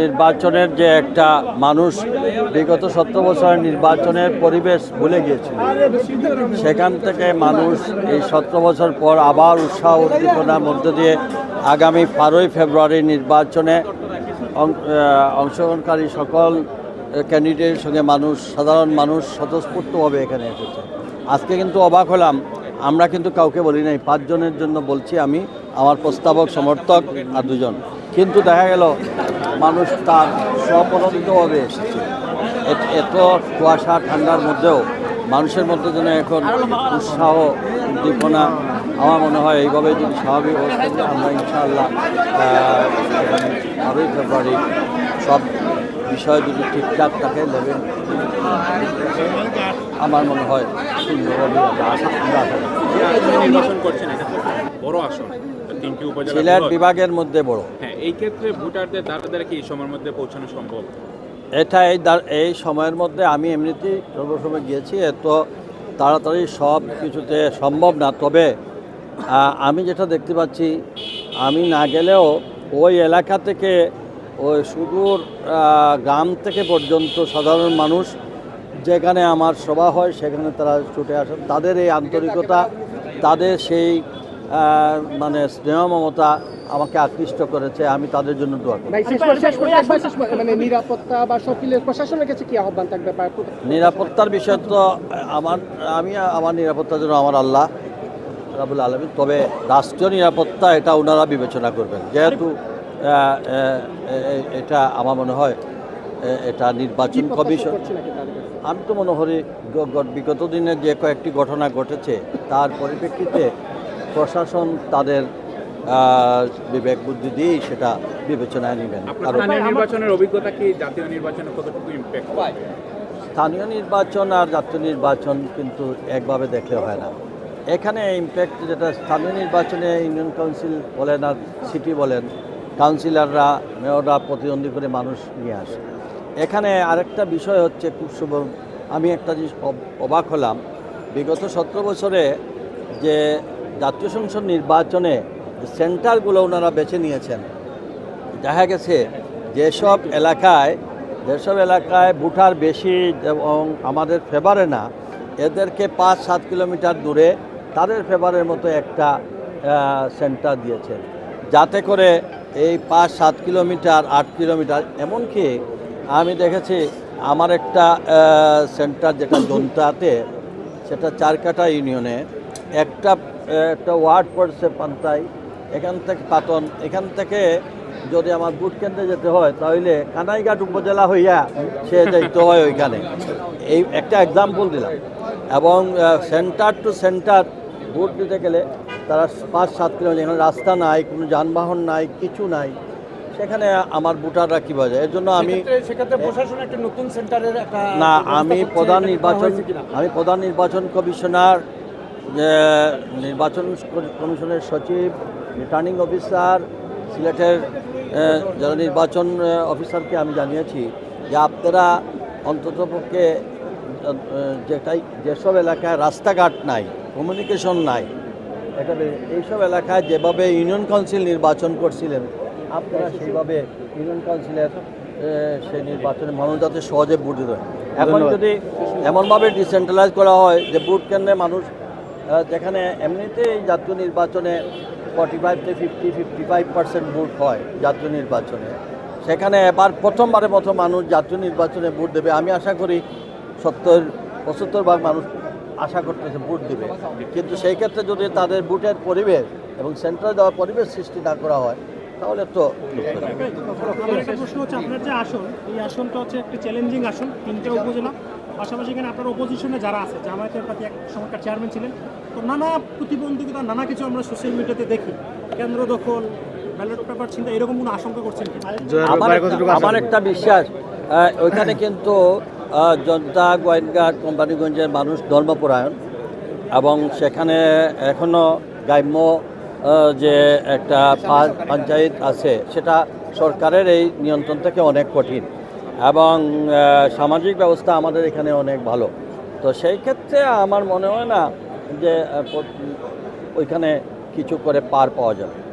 নির্বাচনের যে একটা মানুষ বিগত সত্তর বছরের নির্বাচনের পরিবেশ ভুলে গিয়েছিল। সেখান থেকে মানুষ এই সতেরো বছর পর আবার উৎসাহ উদ্দীপনার মধ্য দিয়ে আগামী বারোই ফেব্রুয়ারি নির্বাচনে অংশগ্রহণকারী সকল ক্যান্ডিডেটের সঙ্গে মানুষ, সাধারণ মানুষ স্বতঃস্ফূর্তভাবে এখানে এসেছে। আজকে কিন্তু অবাক হলাম, আমরা কিন্তু কাউকে বলি নাই, পাঁচজনের জন্য বলছি আমি, আমার প্রস্তাবক, সমর্থক আর দুজন। কিন্তু দেখা গেল মানুষ তার স্বপ্রণোদিতভাবে এসেছে এত- এত কুয়াশা ঠান্ডার মধ্যেও মানুষের মধ্যে যেন এখন উৎসাহ উদ্দীপনা আমার মনে হয় এইভাবে যদি স্বাভাবিক অবস্থা আমরা ইনশাআল্লাহ বারোই ফেব্রুয়ারি সব বিষয় যদি ঠিকঠাক থাকে লেভেল আমার মনে হয় সুন্দরভাবে সিলেট বিভাগের মধ্যে বড়। এই ক্ষেত্রে ভোটারদের দ্বারা দ্বারা কি এই সময়ের মধ্যে পৌঁছানো সম্ভব? এটা এই এই সময়ের মধ্যে আমি এমনিতেই সর্বসময় গিয়েছি এত তাড়াতাড়ি সব কিছুতে সম্ভব না। তবে আমি যেটা দেখতে পাচ্ছি, আমি না গেলেও ওই এলাকা থেকে, ওই সুদূর গ্রাম থেকে পর্যন্ত সাধারণ মানুষ যেখানে আমার সভা হয়, সেখানে তারা ছুটে আসেন। তাদের এই আন্তরিকতা, তাদের সেই মানে স্নেহ মমতা আমাকে আকৃষ্ট করেছে আমি তাদের জন্য দোয়া করি। মানে নিরাপত্তা বা সকিলের প্রশাসনের কাছে কি আহ্বান থাকবে নিরাপত্তার বিষয় তো আমার আমি আমার নিরাপত্তার জন্য আমার আল্লাহ রাবুল আলমী তবে রাষ্ট্রীয় নিরাপত্তা এটা ওনারা বিবেচনা করবেন। যেহেতু এটা আমার মনে হয় এটা নির্বাচন কমিশন? আমি তো মনে করি বিগত দিনে যে কয়েকটি ঘটনা ঘটেছে তার পরিপ্রেক্ষিতে প্রশাসন তাদের বিবেক বুদ্ধি দিয়েই সেটা বিবেচনায় নেবেন। নির্বাচনের অভিজ্ঞতা কি? জাতীয় নির্বাচনে কতটুকু ইম্প্যাক্ট স্থানীয় নির্বাচন আর জাতীয় নির্বাচন কিন্তু একভাবে দেখলে হয় না। এখানে ইম্প্যাক্ট যেটা স্থানীয় নির্বাচনে ইউনিয়ন কাউন্সিল বলেন আর সিটি বলেন কাউন্সিলররা মেয়ররা প্রতিদ্বন্দ্বী করে মানুষ নিয়ে আসে। এখানে আরেকটা বিষয় হচ্ছে খুব শুভ আমি একটা জিনিস অবাক হলাম। বিগত সতেরো বছরে যে জাতীয় সংসদ নির্বাচনে সেন্টারগুলো ওনারা বেছে নিয়েছেন। দেখা গেছে, যেসব এলাকায় যেসব এলাকায় ভোটার বেশি এবং আমাদের ফেভারে না, এদেরকে পাঁচ, সাত কিলোমিটার দূরে তাদের ফেভারের মতো একটা সেন্টার দিয়েছেন। যাতে করে এই পাঁচ, সাত কিলোমিটার, আট কিলোমিটার, এমনকি আমি দেখেছি আমার একটা সেন্টার যেটা জনতাতে, সেটা চারকাটা ইউনিয়নে, একটা একটা ওয়ার্ড পড়ছে পান্তাই এখান থেকে পাতন এখান থেকে যদি আমার বুট কেন্দ্রে যেতে হয় তাহলে কানাইঘাট উপজেলা হইয়া সে যাইতে হয় ওইখানে। এই একটা এক্সাম্পল দিলাম। এবং সেন্টার টু সেন্টার ভোট দিতে গেলে তারা পাঁচ সাত কিলোমিটার এখানে রাস্তা নাই কোনো যানবাহন নাই কিছু নাই সেখানে আমার ভোটাররা কী বাজে এর জন্য আমি সেক্ষেত্রে প্রশাসন একটা নতুন সেন্টারের একটা না আমি প্রধান নির্বাচন আমি প্রধান নির্বাচন কমিশনার নির্বাচন কমিশনের সচিব রিটার্নিং অফিসার সিলেটের যারা নির্বাচন অফিসারকে আমি জানিয়েছি যে আপনারা অন্ততপক্ষে যেটাই যেসব এলাকায় রাস্তাঘাট নাই কমিউনিকেশন নাই এটা এইসব এলাকায় যেভাবে ইউনিয়ন কাউন্সিল নির্বাচন করছিলেন আপনারা সেইভাবে ইউনিয়ন কাউন্সিলের সেই নির্বাচনে মানুষ যাতে সহজে ভোট দিতে হয় এখন যদি এমনভাবে ডিসেন্ট্রালাইজ করা হয় যে ভোট কেন্দ্রে মানুষ যেখানে এমনিতেই জাতীয় নির্বাচনে ফর্টি ফাইভ থেকে fifty fifty five percent vote হয় জাতীয় নির্বাচনে। সেখানে এবার প্রথমবারের মতো মানুষ জাতীয় নির্বাচনে ভোট দেবে। আমি আশা করি সত্তর, পঁচাত্তর ভাগ মানুষ আশা করতেছে ভোট দেবে। কিন্তু সেই ক্ষেত্রে যদি তাদের ভোটের পরিবেশ এবং সেন্ট্রাল দেওয়ার পরিবেশ সৃষ্টি না করা হয়, তাহলে তো প্রশ্ন হচ্ছে আপনার যে আসন, এই আসনটা হচ্ছে একটা চ্যালেঞ্জিং আসন, তিনটা উপজেলা। পাশাপাশি এখানে আপনার অপোজিশনে যারা আছে, জামায়াতের প্রতি এক সময়কার চেয়ারম্যান ছিলেন তো নানা প্রতিবন্ধকতা নানা কিছু আমরা সোশ্যাল মিডিয়াতে দেখি। কেন্দ্র দখল ব্যালট পেপার ছিনতে এরকম কোনো আশঙ্কা করছেন আমার একটা- আমার একটা বিশ্বাস ওইখানে কিন্তু জনতা গোয়েন্দাঘাট কোম্পানিগঞ্জের মানুষ ধর্মপরায়ণ এবং সেখানে এখনও গ্রাম্য যে একটা পঞ্চায়েত আছে সেটা সরকারের এই নিয়ন্ত্রণ থেকে অনেক কঠিন এবং সামাজিক ব্যবস্থা আমাদের এখানে অনেক ভালো। তো সেই ক্ষেত্রে আমার মনে হয় না যে ওইখানে কিছু করে পার পাওয়া যাবে।